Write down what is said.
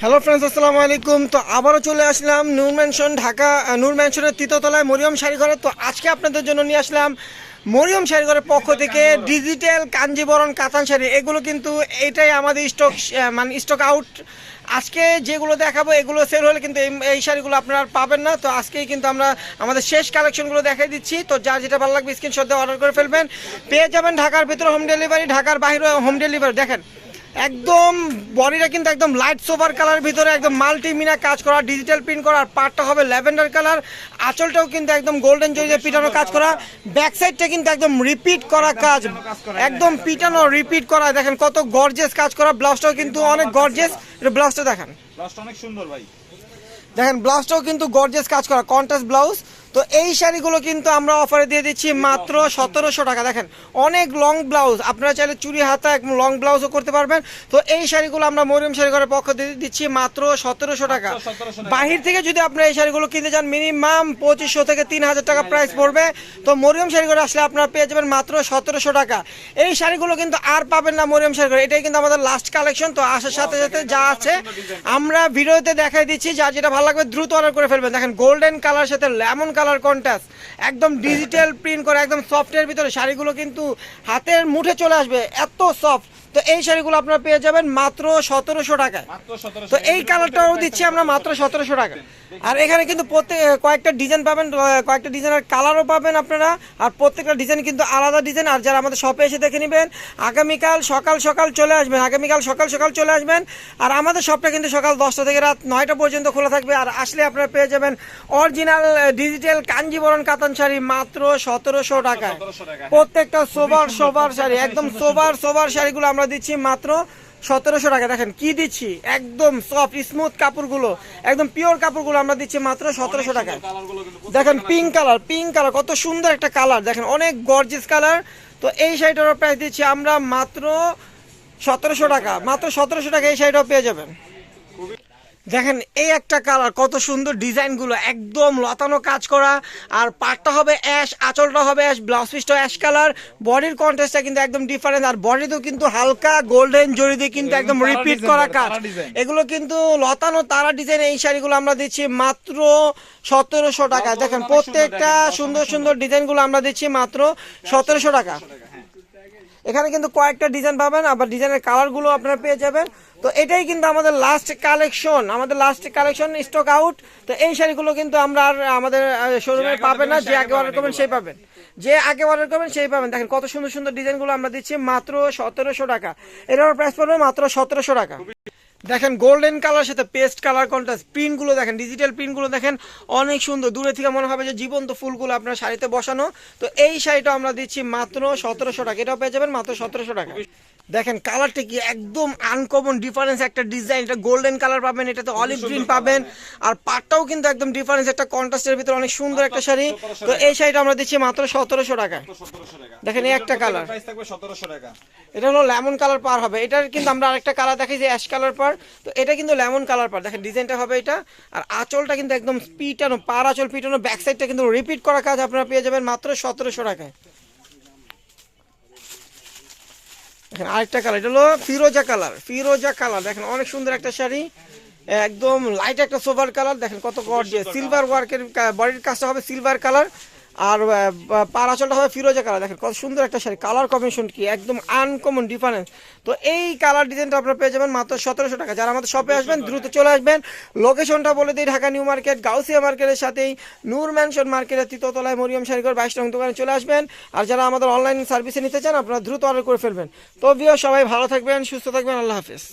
Hello friends আসসালামু আলাইকুম। তো আবারও চলে আসলাম নূর ম্যানশন ঢাকা নূর ম্যানশনের তৃতীয়তলায় মরিয়ম শাড়িঘরে। তো আজকে আপনাদের জন্য নিয়ে আসলাম মরিয়ম শাড়িঘরের পক্ষ থেকে ডিজিটাল কাঞ্জিবরণ কাতান শাড়ি। এগুলো কিন্তু এটাই আমাদের স্টক মানে স্টক আউট আজকে যেগুলো দেখাবো, এগুলো সেল হলে কিন্তু এই- এই শাড়িগুলো আপনারা পাবেন না। তো আজকেই কিন্তু আমরা আমাদের শেষ কালেকশনগুলো দেখাই দিচ্ছি। তো যার যেটা ভালো লাগবে স্ক্রিনশট দিয়ে অর্ডার করে ফেলবেন। পেয়ে যাবেন ঢাকার ভিতরে হোম ডেলিভারি ঢাকার বাইরে হোম ডেলিভারি দেখেন একদম বডিটা কিন্তু একদম লাইট সোভার কালার ভিতরে একদম মাল্টি মিনা কাজ করা ডিজিটাল প্রিন্ট করা আর পার্টটা হবে ল্যাভেন্ডার কালার আঁচলটাও কিন্তু একদম গোল্ডেন জরিতে পিটানো কাজ করা। ব্যাক সাইডটা কিন্তু একদম রিপিট করা কাজ একদম পিটানো রিপিট করা। দেখেন কত গর্জেস কাজ করা ব্লাউজটাও কিন্তু অনেক গর্জেস এটা ব্লাউজটা দেখেন। ব্লাউজটা অনেক সুন্দর ভাই। দেখেন ব্লাউজটাও কিন্তু গর্জেস কাজ করা কন্ট্রাস্ট ব্লাউজ তো এই শাড়িগুলো কিন্তু আমরা অফারে দিয়ে দিচ্ছি মাত্র সতেরোশো টাকা। দেখেন অনেক লং ব্লাউজ আপনারা চাইলে চুরি হাতা একদম লং ব্লাউজও করতে পারবেন। তো এই শাড়িগুলো আমরা মরিয়ম শাড়িঘরের পক্ষ দিয়ে দিচ্ছি মাত্র সতেরোশো টাকা। মাত্র 1700 টাকা। বাহির থেকে যদি আপনারা এই শাড়িগুলো কিনতে চান মিনিমাম পঁচিশশো থেকে তিন হাজার টাকা প্রাইস পড়বে। তো মরিয়ম শাড়িঘরে আসলে আপনারা পেয়ে যাবেন মাত্র সতেরোশো টাকা। এই শাড়িগুলো কিন্তু আর পাবেন না মরিয়ম শাড়িঘরে এটাই কিন্তু আমাদের লাস্ট কালেকশন তো আসার সাথে সাথে যা আছে আমরা ভিডিওতে দেখাই দিচ্ছি। যা যেটা ভালো লাগবে দ্রুত অর্ডার করে ফেলবেন। দেখেন গোল্ডেন কালার সাথে লেমন কালার কন্ট্রাস্ট একদম ডিজিটাল প্রিন্ট করে, একদম সফটের ভিতরে শাড়িগুলো কিন্তু হাতের মুঠে চলে আসবে, এত সফট তো এই শাড়িগুলো আপনারা পেয়ে যাবেন মাত্র সতেরোশো টাকায়। তো এই কালারটাও দিচ্ছি আমরা মাত্র সতেরোশো টাকা। আর এখানে কিন্তু প্রত্যেক কয়েকটা ডিজাইন পাবেন কয়েকটা ডিজাইনের কালারও পাবেন আপনারা। আর প্রত্যেকটা ডিজাইন কিন্তু আলাদা ডিজাইন। আর যারা আমাদের শপে এসে দেখে নেবেন আগামীকাল সকাল সকাল চলে আসবেন আগামীকাল সকাল সকাল চলে আসবেন। আর আমাদের শপটা কিন্তু সকাল দশটা থেকে রাত নয়টা পর্যন্ত খোলা থাকবে। আর আসলে আপনারা পেয়ে যাবেন অরিজিনাল ডিজিটাল কাঞ্জিবরণ কাতান শাড়ি মাত্র সতেরোশো টাকায়। প্রত্যেকটা সোবার সোবার শাড়ি একদম সোবার সোবার শাড়িগুলো আমরা দিচ্ছি মাত্র সতেরোশো টাকা। দেখেন কি দিচ্ছি? একদম সফট স্মুথ কাপড়গুলো একদম পিওর কাপড়গুলো আমরা দিচ্ছি মাত্র সতেরোশো টাকায়। দেখেন পিঙ্ক কালার পিঙ্ক কালার কত সুন্দর একটা কালার দেখেন অনেক গর্জেস কালার তো এই শাড়িটার প্রাইস দিচ্ছি আমরা মাত্র সতেরোশো টাকা। মাত্র সতেরোশো টাকা এই শাড়িটাও পেয়ে যাবেন। দেখেন এই একটা কালার কত সুন্দর ডিজাইনগুলো একদম লতানো কাজ করা। আর পাটটা হবে অ্যাশ আঁচলটা হবে অ্যাশ ব্লাউজ পিসটা অ্যাশ কালার। বডির কন্টেস্টটা কিন্তু একদম ডিফারেন্ট আর বডিতেও কিন্তু হালকা গোল্ডেন জড়ি দিয়ে কিন্তু একদম রিপিট করা কাজ। এগুলো কিন্তু লতানো তারা ডিজাইন এই শাড়িগুলো আমরা দিচ্ছি মাত্র সতেরোশো টাকা। দেখেন প্রত্যেকটা সুন্দর সুন্দর। ডিজাইনগুলো আমরা দিচ্ছি মাত্র সতেরোশো টাকা। এখানে কিন্তু কয়েকটা ডিজাইন পাবেন আবার ডিজাইনের কালারগুলো আপনারা পেয়ে যাবেন। তো এটাই কিন্তু আমাদের লাস্ট কালেকশন আমাদের লাস্ট কালেকশন স্টক আউট তো এই শাড়িগুলো কিন্তু আমরা আর আমাদের শোরুমে পাবেন না যে আগে অর্ডার করবেন সেই পাবেন। যে আগে অর্ডার করবেন সেই পাবেন। দেখেন কত সুন্দর সুন্দর ডিজাইনগুলো আমরা দিচ্ছি মাত্র সতেরোশো টাকা। এটার প্রাইস পড়বে মাত্র সতেরোশো টাকা। দেখেন গোল্ডেন কালার সাথে পেস্ট কালার কন্ট্রাস্ট প্রিন্টগুলো দেখেন ডিজিটাল প্রিন্টগুলো দেখেন অনেক সুন্দর। দূরে থেকে মনে হবে যে জীবন্ত ফুলগুলো আপনার শাড়িতে বসানো। তো এই শাড়িটা আমরা দিচ্ছি মাত্র সতেরোশো টাকা। এটাও পেয়ে যাবেন মাত্র সতেরোশো টাকা। দেখেন কালারটা কি একদম আনকমন ডিফারেন্স একটা ডিজাইন এটা গোল্ডেন কালার পাবেন এটাতে অলিভ গ্রিন পাবেন। আর পাটটাও কিন্তু একদম ডিফারেন্স একটা কন্ট্রাস্টের ভিতরে অনেক সুন্দর একটা শাড়ি। তো এই শাড়িটা আমরা দিচ্ছি মাত্র সতেরোশো টাকা। দেখেন এই একটা কালার প্রাইস থাকবে 1700 টাকা। এটা হলো লেমন কালার পার হবে। এটার কিন্তু আমরা আরেকটা কালার দেখাই যে অ্যাশ কালার পার। তো এটা কিন্তু লেমন কালার পার দেখেন ডিজাইনটা হবে এটা আর আঁচলটা কিন্তু একদম পিটানো পার আঁচল পিটানো ব্যাক সাইডটা কিন্তু রিপিট করা কাজ আপনারা পেয়ে যাবেন মাত্র সতেরোশো টাকায়। দেখেন আরেকটা কালার এটা হলো ফিরোজা কালার ফিরোজা কালার। দেখেন অনেক সুন্দর একটা শাড়ি একদম লাইট একটা সোভার কালার। দেখেন কত গড় গর্জিয়াস সিলভার ওয়ার্কের বডির কাজটা হবে সিলভার কালার। আর পার আঁচলটা হবে ফিরোজা কালার দেখেন কত সুন্দর একটা শাড়ি। কালার কম্বিনেশন কি? একদম আনকমন ডিফারেন্স তো এই কালার ডিজাইনটা আপনারা পেয়ে যাবেন মাত্র সতেরোশো টাকা। যারা আমাদের শপে আসবেন দ্রুত চলে আসবেন। লোকেশনটা বলে দিই ঢাকা নিউ মার্কেট গাউসিয়া মার্কেটের সাথেই। নূর ম্যানশন মার্কেটের তৃতীয়তলায় মরিয়ম শাড়িঘর বাইশ নং দোকানে চলে আসবেন। আর যারা আমাদের অনলাইন সার্ভিসে নিতে চান আপনারা দ্রুত অর্ডার করে ফেলবেন। তো বিও সবাই ভালো থাকবেন সুস্থ থাকবেন আল্লাহ হাফেজ।